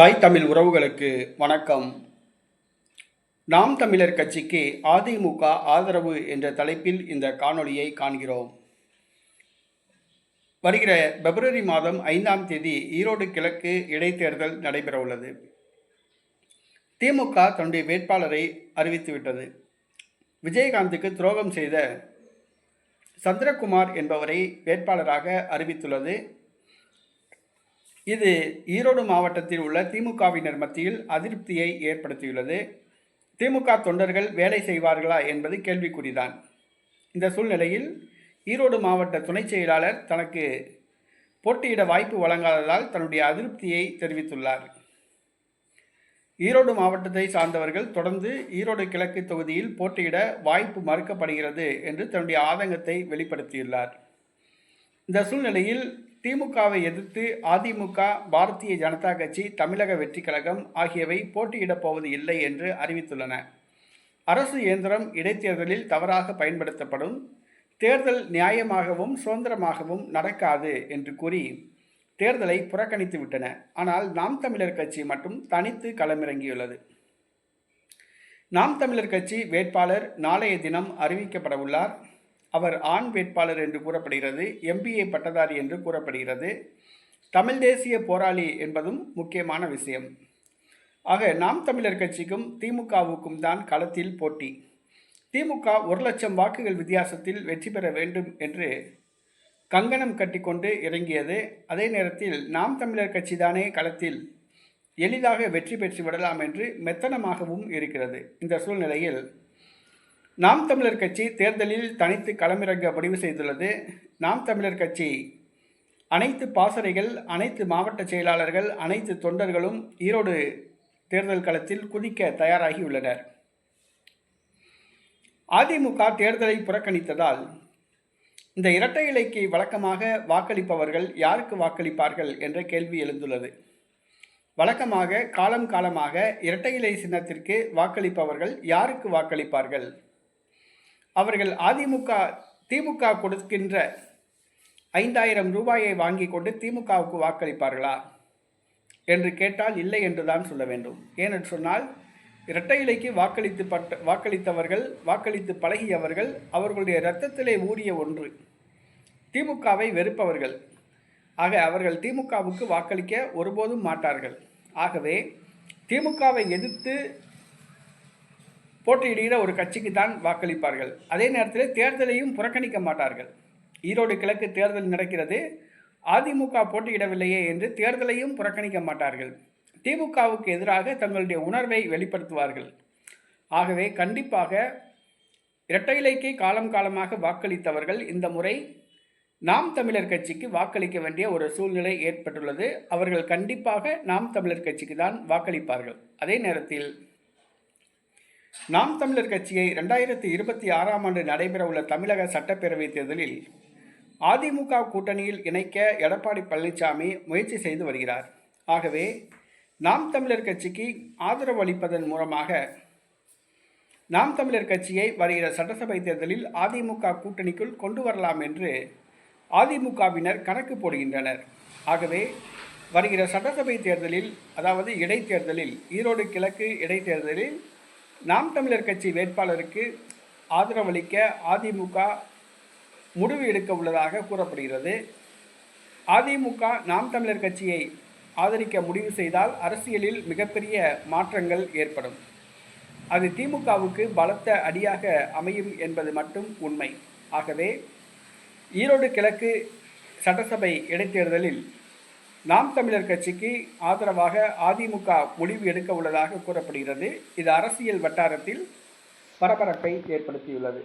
தாய் தமிழ் உறவுகளுக்கு வணக்கம். நாம் தமிழர் கட்சிக்கு அதிமுக ஆதரவு என்ற தலைப்பில் இந்த காணொளியை காண்கிறோம். வருகிற பிப்ரவரி மாதம் ஐந்தாம் தேதி ஈரோடு கிழக்கு இடைத்தேர்தல் நடைபெறவுள்ளது திமுக தன்னுடைய வேட்பாளரை அறிவித்துவிட்டது விஜயகாந்துக்கு துரோகம் செய்த சந்திரகுமார் என்பவரை வேட்பாளராக அறிவித்துள்ளது. இது ஈரோடு மாவட்டத்தில் உள்ள திமுகவினர் மத்தியில் அதிருப்தியை ஏற்படுத்தியுள்ளது. திமுக தொண்டர்கள் வேலை செய்வார்களா என்பது கேள்விக்குறிதான். இந்த சூழ்நிலையில் ஈரோடு மாவட்ட துணைச் செயலாளர் தனக்கு போட்டியிட வாய்ப்பு வழங்காததால் தன்னுடைய அதிருப்தியை தெரிவித்துள்ளார். ஈரோடு மாவட்டத்தை சார்ந்தவர்கள் தொடர்ந்து ஈரோடு கிழக்கு தொகுதியில் போட்டியிட வாய்ப்பு மறுக்கப்படுகிறது என்று தன்னுடைய ஆதங்கத்தை வெளிப்படுத்தியுள்ளார். இந்த சூழ்நிலையில் திமுகவை எதிர்த்து அதிமுக பாரதிய ஜனதா கட்சி தமிழக வெற்றி கழகம் ஆகியவை போட்டியிடப் போவது இல்லை என்று அறிவித்துள்ளன. அரசு இயந்திரம் இடைத்தேர்தலில் தவறாக பயன்படுத்தப்படும். தேர்தல் நியாயமாகவும் சுதந்திரமாகவும் நடக்காது என்று கூறி தேர்தலை புறக்கணித்து விட்டன. ஆனால் நாம் தமிழர் கட்சி மட்டும் தனித்து களமிறங்கியுள்ளது. நாம் தமிழர் கட்சி வேட்பாளர் நாளைய தினம் அறிவிக்கப்பட உள்ளார். அவர் ஆண் வேட்பாளர் என்று கூறப்படுகிறது எம்பிஏ பட்டதாரி என்று கூறப்படுகிறது. தமிழ் தேசிய போராளி என்பதும் முக்கியமான விஷயம். ஆக நாம் தமிழர் கட்சிக்கும் திமுகவுக்கும் தான் களத்தில் போட்டி. திமுக ஒரு லட்சம் வாக்குகள் வித்தியாசத்தில் வெற்றி பெற வேண்டும் என்று கங்கணம் கட்டிக்கொண்டு இறங்கியது. அதே நேரத்தில் நாம் தமிழர் கட்சி தானே களத்தில் எளிதாக வெற்றி பெற்று விடலாம் என்று மெத்தனமாகவும் இருக்கிறது. இந்த சூழ்நிலையில் நாம் தமிழர் கட்சி தேர்தலில் தனித்து களமிறங்க முடிவு செய்துள்ளது. நாம் தமிழர் கட்சி அனைத்து பாசறைகள் அனைத்து மாவட்ட செயலாளர்கள் அனைத்து தொண்டர்களும் ஈரோடு தேர்தல் களத்தில் குதிக்க தயாராகியுள்ளனர் அதிமுக தேர்தலை புறக்கணித்ததால் இந்த இரட்டை இலைக்கு வழக்கமாக வாக்களிப்பவர்கள் யாருக்கு வாக்களிப்பார்கள் என்ற கேள்வி எழுந்துள்ளது. வழக்கமாக காலம் காலமாக இரட்டை இலை சின்னத்திற்கு வாக்களிப்பவர்கள் யாருக்கு வாக்களிப்பார்கள்? அவர்கள் அதிமுக திமுக கொடுக்கின்ற ஐந்தாயிரம் ரூபாயை வாங்கி கொண்டு திமுகவுக்கு வாக்களிப்பார்களா என்று கேட்டால் இல்லை என்று தான் சொல்ல வேண்டும். ஏனென்று சொன்னால் இரட்டை இலைக்கு வாக்களித்து பட்ட வாக்களித்தவர்கள் வாக்களித்து பழகியவர்கள் அவர்களுடைய இரத்தத்திலே ஊறிய ஒன்று திமுகவை வெறுப்பவர்கள். ஆக அவர்கள் திமுகவுக்கு வாக்களிக்க ஒருபோதும் மாட்டார்கள். ஆகவே திமுகவை எதிர்த்து போட்டியிடுகிற ஒரு கட்சிக்கு தான் வாக்களிப்பார்கள். அதே நேரத்தில் தேர்தலையும் புறக்கணிக்க மாட்டார்கள். ஈரோடு கிழக்கு தேர்தல் நடக்கிறது. அதிமுக போட்டியிடவில்லையே என்று தேர்தலையும் புறக்கணிக்க மாட்டார்கள். திமுகவுக்கு எதிராக தங்களுடைய உணர்வை வெளிப்படுத்துவார்கள். ஆகவே கண்டிப்பாக இரட்டை இலைக்கு காலம் காலமாக வாக்களித்தவர்கள் இந்த முறை நாம் தமிழர் கட்சிக்கு வாக்களிக்க வேண்டிய ஒரு சூழ்நிலை ஏற்பட்டுள்ளது. அவர்கள் கண்டிப்பாக நாம் தமிழர் கட்சிக்கு தான் வாக்களிப்பார்கள். அதே நேரத்தில் நாம் தமிழர் கட்சியை ரெண்டாயிரத்தி இருபத்தி ஆறாம் ஆண்டு நடைபெறவுள்ள தமிழக சட்டப்பேரவை தேர்தலில் அதிமுக கூட்டணியில் இணைக்க எடப்பாடி பழனிசாமி முயற்சி செய்து வருகிறார். ஆகவே நாம் தமிழர் கட்சிக்கு ஆதரவு அளிப்பதன் மூலமாக நாம் தமிழர் கட்சியை வருகிற சட்டசபை தேர்தலில் அதிமுக கூட்டணிக்குள் கொண்டு வரலாம் என்று அதிமுகவினர் கணக்கு போடுகின்றனர். ஆகவே வருகிற சட்டசபை தேர்தலில் அதாவது இடைத்தேர்தலில் ஈரோடு கிழக்கு இடைத்தேர்தலில் நாம் தமிழர் கட்சி வேட்பாளருக்கு ஆதரவளிக்க அதிமுக முடிவு எடுக்க உள்ளதாக கூறப்படுகிறது. அதிமுக நாம் தமிழர் கட்சியை ஆதரிக்க முடிவு செய்தால் அரசியலில் மிகப்பெரிய மாற்றங்கள் ஏற்படும். அது திமுகவுக்கு பலத்த அடியாக அமையும் என்பது மட்டும் உண்மை. ஆகவே ஈரோடு கிழக்கு சட்டசபை இடைத்தேர்தலில் நாம் தமிழர் கட்சிக்கு ஆதரவாக அதிமுக முடிவு எடுக்க உள்ளதாக கூறப்படுகிறது. இது அரசியல் வட்டாரத்தில் பரபரப்பை ஏற்படுத்தியுள்ளது.